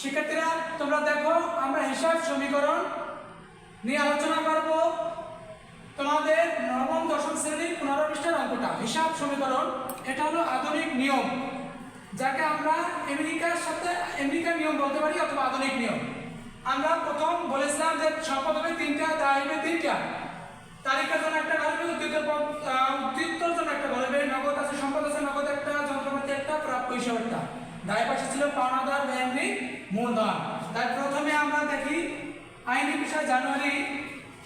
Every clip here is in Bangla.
শিক্ষার্থীরা, তোমরা দেখো, আমরা হিসাব সমীকরণ নিয়ে আলোচনা করব। তোমাদের নবম, দশম শ্রেণির পনেরো পৃষ্ঠার অঙ্কটা। হিসাব সমীকরণ, এটা হলো আধুনিক নিয়ম, যাকে আমরা আমেরিকার সাথে আমেরিকার নিয়ম বলতে পারি অথবা আধুনিক নিয়ম। আমরা প্রথম বলেছিলাম যে সম্পদ হবে তিনটা দায় তিনটা। তারিখের জন্য একটা ঘর হবে উদ্যোগের উদ্যোগের জন্য একটা ঘর নগদ আছে, সম্পদ আছে, নগদ একটা, যন্ত্রপাতি একটা, প্রাপ্য হিসাব একটা। দায় পাশে ছিল পাওনাদার মূলধন। তাই প্রথমে আমরা দেখি আইনি বিষয় জানুয়ারি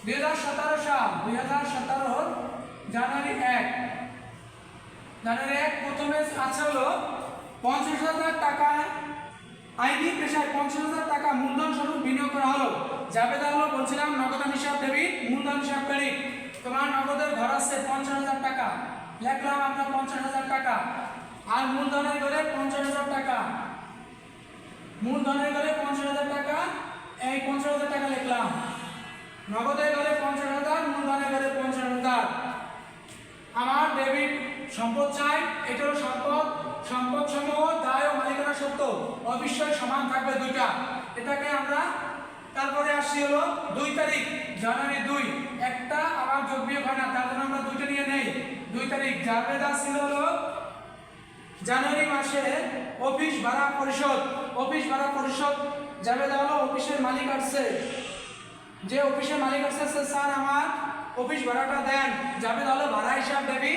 দুই হাজার সতেরো সাল, দুই হাজার সতেরোর জানুয়ারি এক। জানুয়ারি এক প্রথমে আছে হলো পঞ্চাশ হাজার টাকা আইনি পেশায় পঞ্চাশ হাজার টাকা মূলধন স্বরূপ বিনিয়োগ করা হলো। জাবেদা হলো বলছিলাম নগদান হিসাব ডেবিট মূলধন হিসাব ক্রেডিট তোমার নগদের ঘর আছে পঞ্চাশ হাজার টাকা। লিখলাম আমরা পঞ্চাশ হাজার টাকা। আর মূলধনের ঘরে পঞ্চাশ হাজার টাকা। মূলধনের ঘরে পঞ্চাশ হাজার টাকা, এই পঞ্চাশ হাজার টাকা লিখলাম। নগদের ঘরে পঞ্চাশ হাজার মূলধনের ঘরে পঞ্চাশ হাজার। আমার ডেবিট সম্পদ চাই, এটা হলো সম্পদ। সম্পদ সমূহ দায় ও মালিকানা সত্য। অবশ্যই সমান থাকবে দুইটা। এটাকে আমরা তারপরে আসছি হলো দুই তারিখ, জানুয়ারি দুই। একটা আবার যোগ বিয়োগ হয় না, তার জন্য আমরা দুইটা নিয়ে নেই। দুই তারিখ জাবেদা ছিল হলো জানুয়ারি মাসে অফিস ভাড়া পরিশোধ, অফিস ভাড়া পরিশোধ জাবেদা হলো অফিসের মালিক আসছে। যে অফিসের মালিক আসছে স্যার আমার অফিস ভাড়াটা দেন। যাবে তাহলে ভাড়া হিসাব দেবি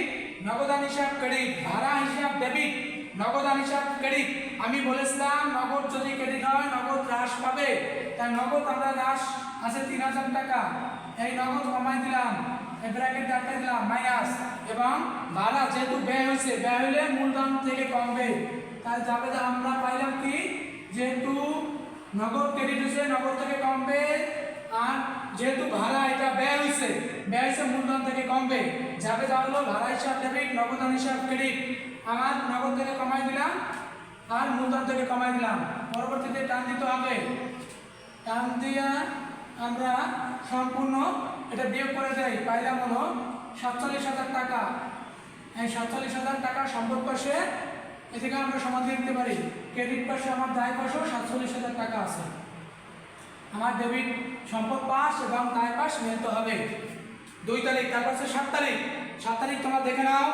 নগদান হিসাব ক্রেডিট, ভাড়া হিসাব ডেবিট, নগদান হিসাব ক্রেডিট। আমি বলেছিলাম, নগদ যদি ক্রেডিট হয়, নগদ হ্রাস পাবে। তাই নগদ আমরা হ্রাস আছে তিন হাজার টাকা। এই নগদ কমাই দিলাম, এই ব্র্যাকেট দিলাম মাইনাস এবং ভাড়া যেহেতু ব্যয় হয়েছে, ব্যয় হলে মূলধন থেকে কমবে। তাই যাবে আমরা পাইলাম কি? যেহেতু নগদ ক্রেডিট হয়েছে, নগদ থেকে কমবে। আর যেহেতু ভাড়া, এটা ব্যয় হয়েছে ব্যয় হয়েছে মূলধন থেকে কমবে। যাবে যা হলো ভাড়া হিসাব ডেবিট নগদান হিসাব ক্রেডিট আমার নগদ থেকে কমাই দিলাম, আর মূলধন থেকে কমাই দিলাম। পরবর্তীতে টান দিতে হবে। টান দিয়া আমরা সম্পূর্ণ এটা বিয়োগ করে দেয় পাইলাম হলো সাতচল্লিশ হাজার টাকা। এই সাতচল্লিশ হাজার টাকা সম্পদ পাশে। এ থেকে আমরা সমাধান দিতে পারি। ক্রেডিট পাশে আমার দায় পাশেও সাতচল্লিশ হাজার টাকা আছে। আমার ডেবিট সম্পদ পাস এবং দায় পাস মিলতে হবে। দুই তারিখ, তারপর হচ্ছে সাত তারিখ। সাত তারিখ তোমার দেখে নাও।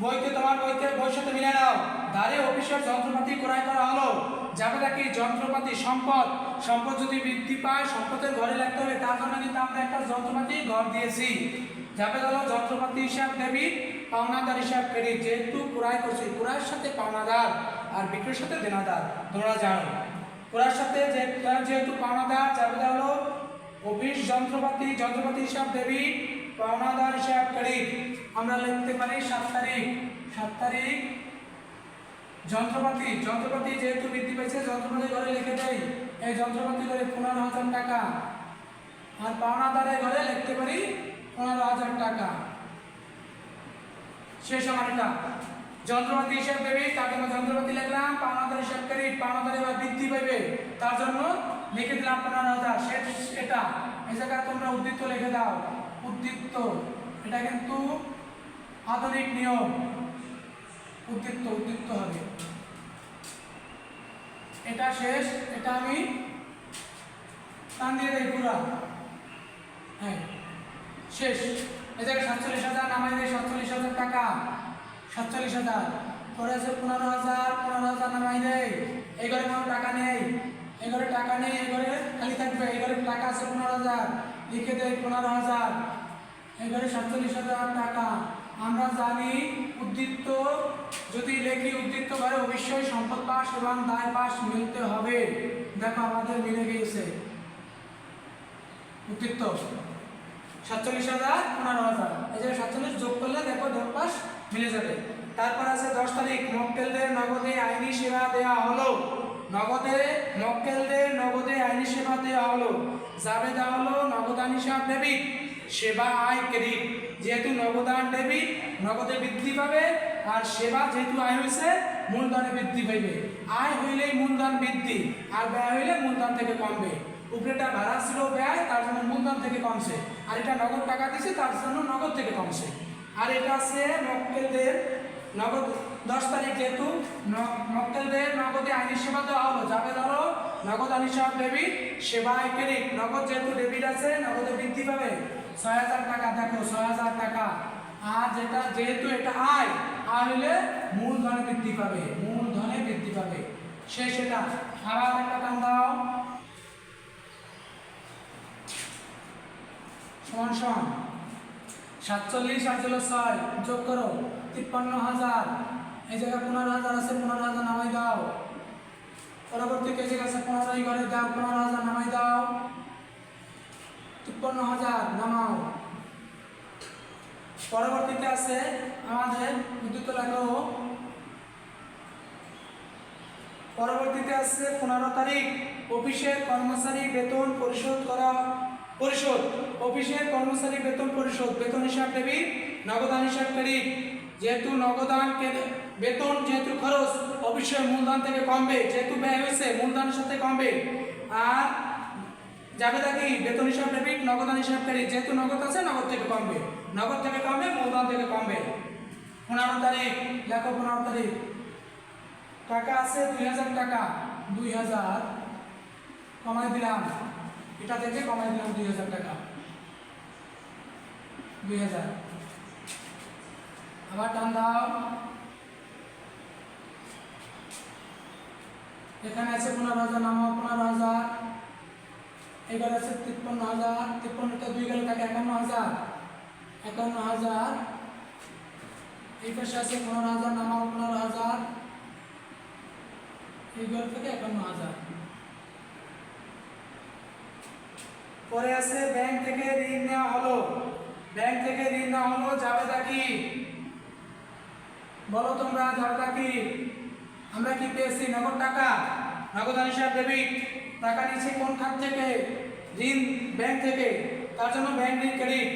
বইতে, তোমার বইতে সাথে মিলে নাও। দাঁড়ে অফিসের যন্ত্রপাতি ক্রয় করা হলো। যাবে নাকি যন্ত্রপাতি সম্পদ? সম্পদ যদি বৃদ্ধি পায়, সম্পদের ঘরে লাগতে হবে। তার জন্য কিন্তু আমরা একটা যন্ত্রপাতি ঘর দিয়েছি। যাবে যন্ত্রপাতি হিসাব, ডেবিট, পাওনাদার হিসাব, ক্রেডিট যেহেতু ক্রয় করছি, ক্রয়ের সাথে পাওনাদার আর বিক্রির সাথে দেনাদার তোমরা জানো ওরার সাথে যে যেহেতু পাওনাদার যাবে হলো অফিস, যন্ত্রপাতি যন্ত্রপাতি হিসাব দেবী পাওনাদার হিসাব, ক্রেডিট। আমরা লিখতে পারি সাত তারিখ। সাত তারিখ, যন্ত্রপাতি যন্ত্রপাতি যেহেতু বৃদ্ধি পেয়েছে, যন্ত্রপাতি ঘরে লিখে দেই। এই যন্ত্রপাতি ঘরে পনেরো হাজার টাকা। আর পাওনাদারের ঘরে লিখতে পারি পনেরো হাজার টাকা। শেষ আমার এটা যন্ত্রপাতি হিসাব দেবে তার জন্য যন্ত্রপাতি লিখলাম, পাওনাদার হিসাব করি, পাওনাদার এবার বৃদ্ধি পাইবে। তার জন্য লিখে দিলাম পনেরো হাজার। সে- এটা। এই তোমরা উদ্দীপ্ত লিখে দাও। উদ্দীপ্ত এটা কিন্তু আধুনিক নিয়ম। উদ্দীপ্ত উদ্দীপ্ত হবে। এটা শেষ। এটা আমি টান দিয়ে দেই পুরা। হ্যাঁ। শেষ। এই জায়গায় সাতচল্লিশ হাজার, নামাই দেয় সাতচল্লিশ হাজার টাকা। সাতচল্লিশ হাজার। পরে আছে পনেরো হাজার পনেরো হাজার নামাই দেয় এই ঘরে কোনো টাকা নেই। এই ঘরে টাকা নেই, এই ঘরে খালি থাকবে। এই ঘরে টাকা আছে পনেরো হাজার। লিখে দেয় পনেরো হাজার। এই ঘরে সাতচল্লিশ হাজার টাকা। আমরা জানি উদ্দীপ্ত, যদি লেখি উদ্দীপ্ত ঘরে অবশ্যই সম্পদ পাস এবং দায় পাস মিলতে হবে। দেখো আমাদের মিলে গিয়েছে। উদ্দীপ্ত। সাতচল্লিশ হাজার পনেরো হাজার। এই যে সাতচল্লিশ যোগ করলে দেখো দশ পাস মিলে যাবে। তারপর আছে দশ তারিখ মক্কেলদের নগদে আইনি সেবা দেওয়া হলো। নগদে মক্কেলদের নগদে আইনি সেবা দেওয়া হলো। যাবে দেওয়া হলো নগদান হিসাব ডেবিট, সেবা আয় ক্রেডিট। যেহেতু নগদান ডেবিট, নগদে বৃদ্ধি পাবে আর সেবা যেহেতু আয় হয়েছে মূলধনে বৃদ্ধি পাইবে। আয় হইলেই মূলধন বৃদ্ধি, আর ব্যয় হইলে মূলধন থেকে কমবে। উপরেটা ভাড়া ছিল ব্যয়, তার জন্য মূলধন থেকে কমছে। আর এটা নগদ টাকা দিছে, তার জন্য নগদ থেকে কমছে। আর এটা আছে মক্কেলদের নগদ, দশ তারিখ যেহেতু মক্কেলদের নগদে আইনি সেবা দেওয়া হলো। যাবে ধরো, নগদ হিসাব ডেবিট সেবায় ক্রেডিট নগদ যেহেতু ডেবিট আছে, নগদে বৃদ্ধি পাবে। ছয় হাজার টাকা, দেখো, ছয় হাজার টাকা। আর যেটা, যেহেতু এটা আয় আয় হলে মূলধনে বৃদ্ধি পাবে, মূলধনে বৃদ্ধি পাবে। সে সেটা আবার একটা টান দাও। সমান সমান। সাতচল্লিশ ছিল ছয়, যোগ করো, তিপ্পান্ন হাজার। এই জায়গায় পনেরো হাজার আছে, পনেরো হাজার নামাই দাও। পরবর্তী কেজি আছে পনেরোই ঘরে দাও, পনেরো হাজার নামাই দাও। তিপ্পান্ন হাজার নামাও। পরবর্তীতে আছে আমাদের বিদ্যুৎ লেখো পরবর্তীতে আছে পনেরো তারিখ অফিসের কর্মচারী বেতন পরিশোধ করা। পরিশোধ। অফিসের কর্মচারী বেতন পরিশোধ। বেতন হিসাব ডেবিট নগদান হিসাব ক্রেডিট যেহেতু নগদান বেতন যেহেতু খরচ অবশ্যই মূলধন থেকে কমবে। যেহেতু ব্যয় হয়েছে, মূলধনের সাথে কমবে। আর যাবে নাকি বেতন হিসাব ডেবিট নগদান হিসাব ক্রেডিট যেহেতু নগদ আছে, নগদ থেকে কমবে। নগদ থেকে কমবে, মূলধন থেকে কমবে। পনেরো তারিখ, লেখো পনেরো তারিখ। টাকা আছে দুই হাজার টাকা। দুই হাজার। কমাই দিলাম। এটা থেকে কমাই দিলাম দুই হাজার টাকা। দুই হাজার। আবার টান দাও। এখানে আছে পনেরো হাজার নামাও পনেরো হাজার। এবার আছে তিপ্পান্ন হাজার। তিপ্পান্নটা দুই গেলে থাকে একান্ন হাজার। একান্ন হাজার। এই পাশে আছে পনেরো হাজার, নামাও, পনেরো হাজার। এই ঘর থেকে একান্ন হাজার। পরে আছে ব্যাংক থেকে ঋণ নেওয়া হলো। ব্যাংক থেকে ঋণ নেওয়া হলো যাবে কি? বলো তোমরা যাবে কি? আমরা কি পেয়েছি? নগদ টাকা? নগদান হিসাব ডেবিট? টাকা নিয়েছি কোন খাত থেকে? ঋণ ব্যাংক থেকে। তার জন্য ব্যাংক ঋণ ক্রেডিট।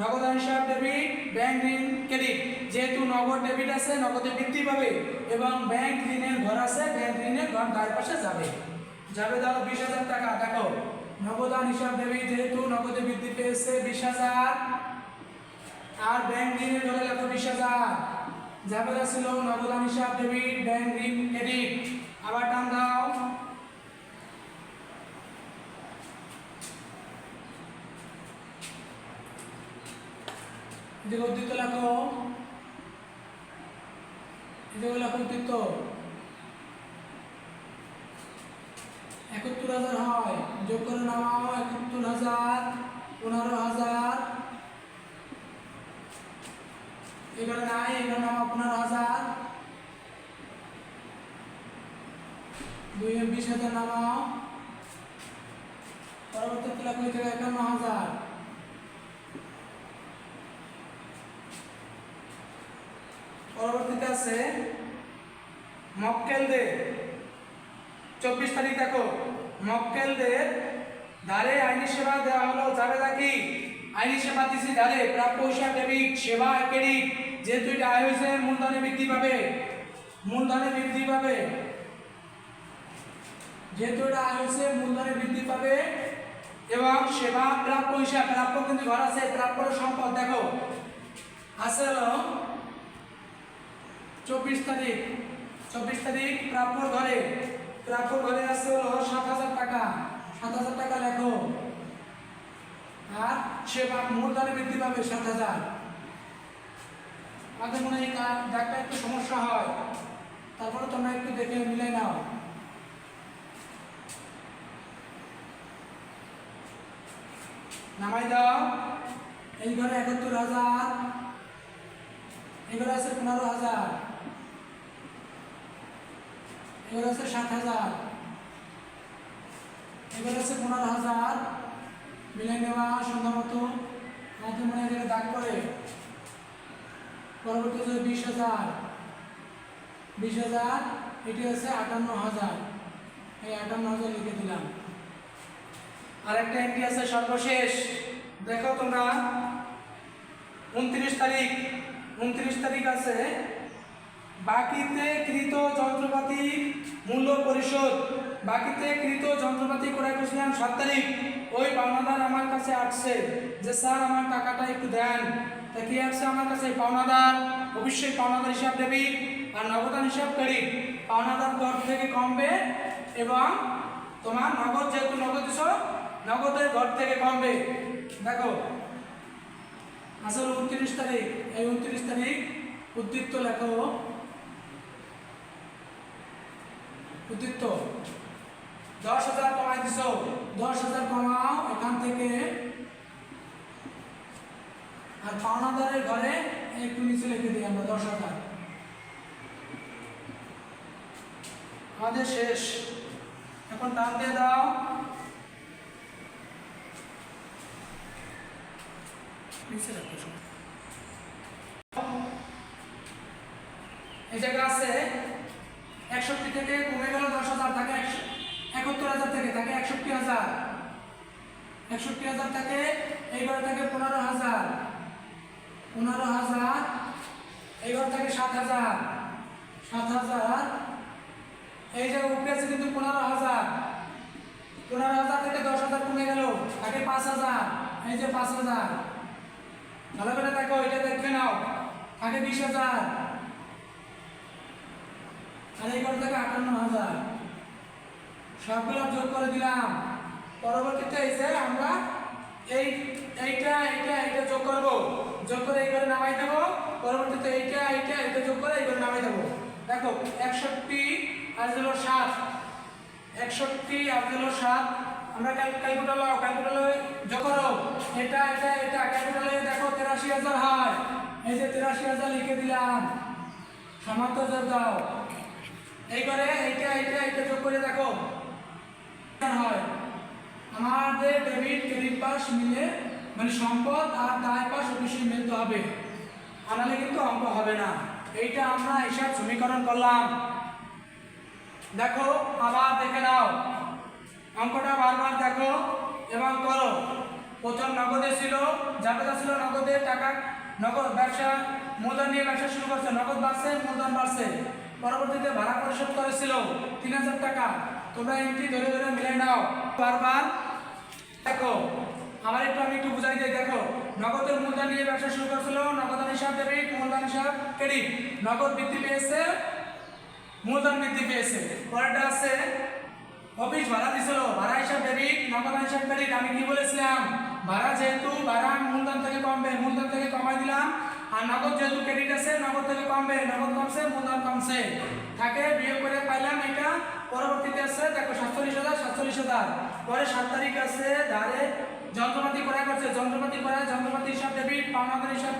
নগদান হিসাব ডেবিট, ব্যাংক ঋণ ক্রেডিট। যেহেতু নগদ ডেবিট আছে, নগদে বৃদ্ধি পাবে এবং ব্যাংক ঋণের ঘর আছে, ব্যাংক ঋণের ঘর তার পাশে যাবে। যাবে দাও বিশ হাজার টাকা, দেখো। নগদান হিসাব ডেবিট যেহেতু নগদে বৃদ্ধি পেয়েছে বিশ হাজার। আর ব্যাংক ঋণের ঘরে লেখো বিশ হাজার। যাবে ছিল নগদান হিসাব ডেবিট ব্যাংক ঋণ ক্রেডিট আবার টান দাও। এদিকে উদ্দিত লেখো। এদিকে লেখো উদ্দিত একাত্তর হাজার হয় যোগ করে নামাও একাত্তর হাজার পনেরো হাজার এখানে নাই এখানে নামাও পনেরো হাজার দুই বিশ হাজার নামাও পরবর্তীতে লেখো এখানে একান্ন হাজার। পরবর্তীতে আছে মক্কেলদের। চব্বিশ তারিখ দেখো। মক্কেলদের ধারে আইনি সেবা দেওয়া হলো। যাবে নাকি? আইনি সেবা দিছি ধারে প্রাপ্য ডেবিট, সেবা ক্রেডিট, যেহেতু এটা আয় হয়েছে, মূলধনে বৃদ্ধি পাবে। মূলধনে বৃদ্ধি পাবে। যেহেতু এটা আয় হয়েছে, মূলধনে বৃদ্ধি পাবে এবং সেবা প্রাপ্য হিসাব, প্রাপ্য কিন্তু ঘর আছে প্রাপ্য সম্পদ, দেখো। আছে হলো চব্বিশ তারিখ। চব্বিশ তারিখ প্রাপ্য ঘরে প্রাপ্য ঘরে আছে হলো সাত হাজার টাকা। সাত হাজার টাকা লেখো। আর সেবা মূলধনে বৃদ্ধি পাবে সাত হাজার আমাদের মনে হয় এই দাগটা একটু সমস্যা হয়। তারপরে তোমরা একটু দেখে মিলে নাও। নামাই দাও। এই ঘরে একাত্তর হাজার। এগুলো আছে পনেরো হাজার। এগুলো আছে সাত হাজার। এগুলো আছে পনেরো হাজার। মিলে নেওয়া মতো আমাদের মনে হয় দাগ করে পরবর্তী হচ্ছে বিশ হাজার। বিশ হাজার, এটি হচ্ছে আটান্ন হাজার। এই আটান্ন হাজার লিখে দিলাম। আরেকটা এন্ট্রি আছে সর্বশেষ। দেখো তোমরা, উনত্রিশ তারিখ। উনত্রিশ তারিখ আছে। বাকিতে কৃত যন্ত্রপাতি মূল্য পরিশোধ। বাকিতে কৃত যন্ত্রপাতি ক্রয় করেছিলাম সাত তারিখ। ওই পাওনাদার আমার কাছে আসছে যে, স্যার, আমার টাকাটা একটু দেন। তা কি আসছে আমার কাছে? পাওনাদার, অবশ্যই পাওনাদার হিসাব ডেবিট আর নগদান হিসাব ক্রেডিট পাওনাদার গড় থেকে কমবে এবং তোমার নগদ যেহেতু নগদ দিছো, নগদের ঘর থেকে কমবে। দেখো, আসলে উনত্রিশ তারিখ, এই উনত্রিশ তারিখ উদ্দীপ্ত লেখো। উদ্দীপ্ত দশ হাজার কমাই দিছো। দশ হাজার কমাও, এখান থেকে। আর পাওনাদারের ঘরে একটু নিচে লিখে দিই আমরা, দশ হাজার। আমাদের শেষ। এখন টান দিয়ে দাও। নিচে রাখো এই জায়গা আছে। একষট্টি থেকে কমে গেল দশ হাজার থাকে একাত্তর হাজার থেকে থাকে একষট্টি হাজার। একষট্টি হাজার থাকে এইবার থাকে পনেরো হাজার। পনেরো হাজার, এইবার থাকে সাত হাজার। সাত হাজার, এই যে উপরে আছে কিন্তু পনেরো হাজার। পনেরো হাজার থেকে দশ হাজার কমে গেল থাকে পাঁচ হাজার, এই যে পাঁচ হাজার। ভালো করে দেখো, এটা দেখে নাও থাকে বিশ হাজার। আর এই করে থাকে আটান্ন হাজার। সবগুলো যোগ করে দিলাম। পরবর্তীতে যে আমরা এই, এইটা এইটা এইটা যোগ করব। যোগ করে এই করে নামাই দেবো। পরবর্তীতে এইটা এইটা এইটা যোগ করে এই করে নামাই দেবো। দেখো, একষট্টি আর হলো সাত। একষট্টি আর হলো সাত। আমরা ক্যালকুলেটর লাও, ক্যালকুলেটর যোগ করো। এটা এটা এটা, ক্যালকুলেটরে দেখো, তেরাশি হাজার হয় এই যে তেরাশি হাজার লিখে দিলাম। সমান্তর যোগ দাও। এই করে এইটা এইটা এইটা যোগ করে দেখো। আমাদের ডেবিট ক্রেডিট পাস মিলে মানে সম্পদ আর দায় পাস অবশ্যই মিলতে হবে। আনালে কিন্তু অঙ্ক হবে না। এইটা আমরা হিসাব সমীকরণ করলাম। দেখো, আবার দেখে নাও। অঙ্কটা বারবার দেখো এবং করো। প্রথম নগদে ছিল জাবেদা ছিল নগদে টাকা, নগদ ব্যবসা, মূলধন নিয়ে ব্যবসা শুরু করছে। নগদ বাড়ছে, মূলধন বাড়ছে। পরবর্তীতে ভাড়া পরিশোধ করেছিল তিন হাজার টাকা। তোমরা এন্ট্রি ধরে ধরে মিলে নাও। বারবার। দেখো, আমার একটু আমি একটু বুঝাই দিই, দেখো, নগদের মূলধন নিয়ে ব্যবসা শুরু করেছিল নগদান হিসাব ডেবিট মূলধন হিসাব ক্রেডিট নগদ বৃদ্ধি পেয়েছে, মূলধন বৃদ্ধি পেয়েছে। পরেরটা আছে অফিস ভাড়া দিছিল, ভাড়া হিসাব ডেবিট নগদান হিসাব ক্রেডিট আমি কি বলেছিলাম? ভাড়া যেহেতু, ভাড়া মূলধন থেকে কমবে, মূলধন থেকে কমাই দিলাম। আর নগদ যেহেতু ক্রেডিট আছে, নগদ থেকে কমবে, নগদ কমছে মূলধন কমছে। থাকে, বিয়োগ করে পাইলাম এটা, পরবর্তীতে আছে, দেখো সাতচল্লিশ হাজার সাতচল্লিশ হাজার। পরে সাত তারিখ আছে, ধারে যন্ত্রপাতি ক্রয় করছে, যন্ত্রপাতি ক্রয়, যন্ত্রপাতি হিসাব ডেবিট পাওনাদার হিসাব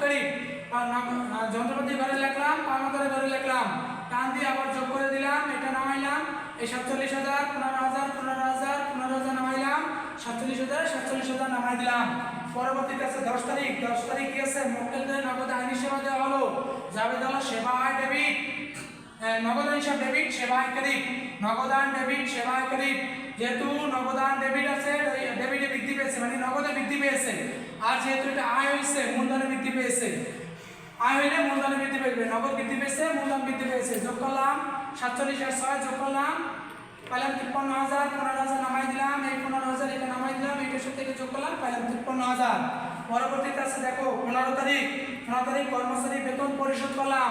নগ- যন্ত্রপাতি ঘরে লিখলাম, পাওনাদারে ঘরে লিখলাম। টান দিয়ে আবার যোগ করে দিলাম, এটা নামাইলাম, এই সাতচল্লিশ হাজার, পনেরো হাজার পনেরো হাজার পনেরো হাজার নামাইলাম, সাতচল্লিশ হাজার সাতচল্লিশ হাজার নামাই দিলাম। পরবর্তীতে আছে দশ তারিখ। দশ তারিখ কি আছে মক্কেলদের নগদ আইনি সেবা দেওয়া হলো। যাবে হলো সেবা আয় ডেবিট। আহ, নগদান হিসাব ডেবিট সেবা আয় ক্রেডিট। নগদান ডেবিট সেবা আয় ক্রেডিট। যেহেতু নগদান ডেবিট আছে ডেবিটে বৃদ্ধি পেয়েছে মানে নগদে বৃদ্ধি পেয়েছে। আর যেহেতু এটা আয় হয়েছে মূলধনে বৃদ্ধি পেয়েছে। আয় হইলে মূলধন বৃদ্ধি পেয়েছে। নগদ বৃদ্ধি পেয়েছে মূলধন বৃদ্ধি পেয়েছে। যোগ করলাম সাতচল্লিশ আর ছয় যোগ করলাম পাইলাম তিপ্পান্ন হাজার পনেরো হাজার নামাই দিলাম। এই পনেরো হাজার এটা নামাই দিলাম এইটার সাথে যোগ করলাম তিপ্পান্ন হাজার। পরবর্তীতে আছে দেখো পনেরো তারিখ। পনেরো তারিখ কর্মচারী বেতন পরিশোধ করলাম।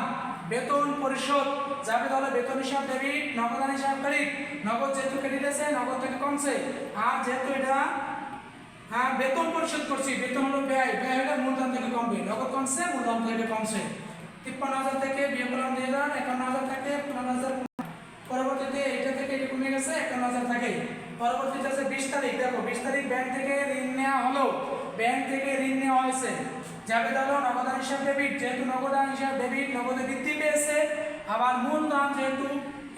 বেতন পরিশোধ। যাবে তাহলে বেতন হিসাব ডেবিট নগদান হিসাব ক্রেডিট নগদ যেহেতু ক্রেডিট আছে, নগদ থেকে কমছে। আর যেহেতু এটা হ্যাঁ বেতন পরিশোধ করছি, বেতন হলো ব্যয়। ব্যয় হলে মূলধন থেকে কমবে। নগদ কমছে, মূলধন থেকে কমছে। তিপ্পান্ন হাজার থেকে বিয়ে করলাম দুই হাজার, একান্ন হাজার থাকে, পনেরো হাজার পরবর্তীতে এটা থেকে এটা কমে গেছে, একান্ন হাজার থাকে। পরবর্তীতে আছে বিশ তারিখ। দেখো বিশ তারিখ ব্যাংক থেকে ঋণ নেওয়া হলো। ব্যাংক থেকে ঋণ নেওয়া হয়েছে। যাবে ধরো নগদান হিসাব ডেবিট, যেহেতু নগদান হিসাব ডেবিট, নগদে বৃদ্ধি পেয়েছে। আবার মূলধন যেহেতু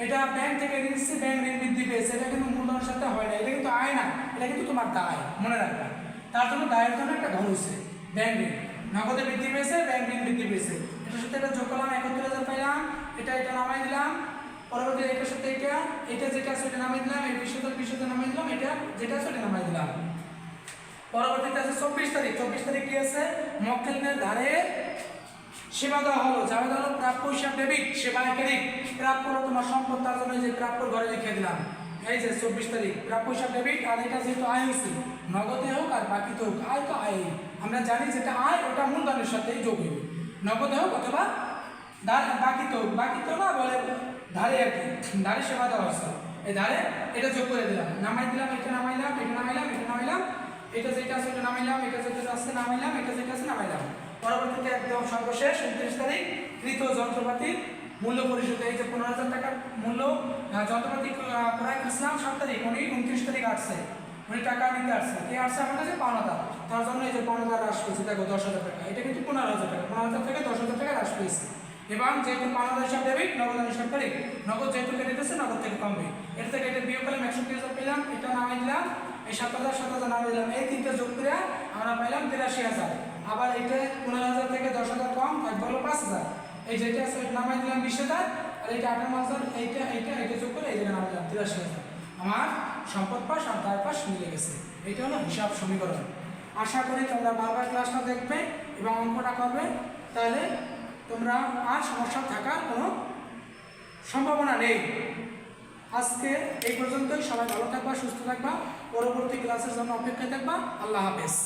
এটা ব্যাংক থেকে ঋণ নিচ্ছে, ব্যাংক ঋণ বৃদ্ধি পেয়েছে। এটা কিন্তু মূলধনের সাথে হয় না, এটা কিন্তু আয় না, এটা কিন্তু তোমার দায়, মনে রাখবে। তার জন্য দায়ের জন্য একটা ঘর হয়েছে, ব্যাংক ঋণ। নগদে বৃদ্ধি পেয়েছে, ব্যাংক ঋণ বৃদ্ধি পেয়েছে। এটার সাথে এটা যোগ করলাম একাত্তর হাজার পাইলাম, এটা এটা নামাই দিলাম পরবর্তী এটার সাথে এটা এটা যেটা এটা নামাই দিলাম, এই বিশ হাজার বিশ হাজার নামাই দিলাম, এটা যেটা এটা নামাই দিলাম। পরবর্তীতে আছে চব্বিশ তারিখ। চব্বিশ তারিখ কি আছে? মক্কেলদের ধারে সেবা দেওয়া হলো। যাবে হলো প্রাপ্য হিসাব ডেবিট সেবা ক্রেডিট প্রাপ্য হলো তোমার সম্পদ, তার জন্য যে প্রাপ্যর ঘরে লিখে দিলাম। এই যে চব্বিশ তারিখ। প্রাপ্য হিসাব ডেবিট আর এটা যেহেতু আয় হয়েছে, নগদে হোক আর বাকিতে হোক, আয় তো আয় আমরা জানি যেটা আয়, ওটা মূলধনের সাথেই যোগ হইবে। নগদে হোক অথবা বাকি তো বাকি তো না, বলে ধারে আর কি, ধারে সেবা দেওয়া হয়েছে। এই ধারে এটা যোগ করে দিলাম। নামাই দিলাম, এটা নামাইলাম এটা নামাইলাম এটা নামাইলাম। এটা যেটা আছে ওটা নামাইলাম, এটা যেটা আছে নামাইলাম, এটা যেটা আছে নামাইলাম। পরবর্তীতে একদম সর্বশেষ, উনত্রিশ তারিখ, কৃত যন্ত্রপাতির মূল্য পরিশোধ। এই যে পনেরো হাজার টাকার মূল্য যন্ত্রপাতি ক্রয় করেছিলাম সাত তারিখ, উনি উনত্রিশ তারিখ আসছে। উনি টাকা নিতে আসছে। কে আসছে আমার কাছে পাওনাদার। তার জন্য এই যে পাওনাদার হ্রাস পেয়েছে, দেখো দশ হাজার টাকা। এটা কিন্তু পনেরো হাজার টাকা। পনেরো হাজার থেকে দশ হাজার টাকা হ্রাস পেয়েছে। এবং যেহেতু পাওনাদার হিসাব ডেবিট নগদ হিসাব ক্রেডিট নগদ যেহেতু ক্রেডিট আছে নগদ থেকে কমবে। এটা থেকে এটা বিয়োগ করলাম, একষট্টি হাজার পেলাম, এটা নামাই দিলাম এই সাত হাজার সাত হাজার নামাই দিলাম এই তিনটা যোগ করে আমরা পেলাম তিরাশি হাজার। আবার এটা পনেরো হাজার থেকে দশ হাজার কম এক বলল পাঁচ হাজার। এই যেটা নামাই দিলাম বিশ হাজার, আর এইটা আঠারো হাজার, এইটা এইটা এইটা যোগ করে এই জায়গায় নামাই দিলাম তিরাশি হাজার। আমার সম্পদ পাশ আর দায় পাশ মিলে গেছে। এটা হলো হিসাব সমীকরণ। আশা করি তোমরা বারবার ক্লাসটা দেখবে এবং অঙ্কটা করবে। তাহলে তোমরা আর সমস্যা থাকার কোনো সম্ভাবনা নেই। আজকে এই পর্যন্তই। সবাই ভালো থাকবা, সুস্থ থাকবা। পরবর্তী ক্লাসের জন্য অপেক্ষায় থাকবা। আল্লাহ হাফেজ।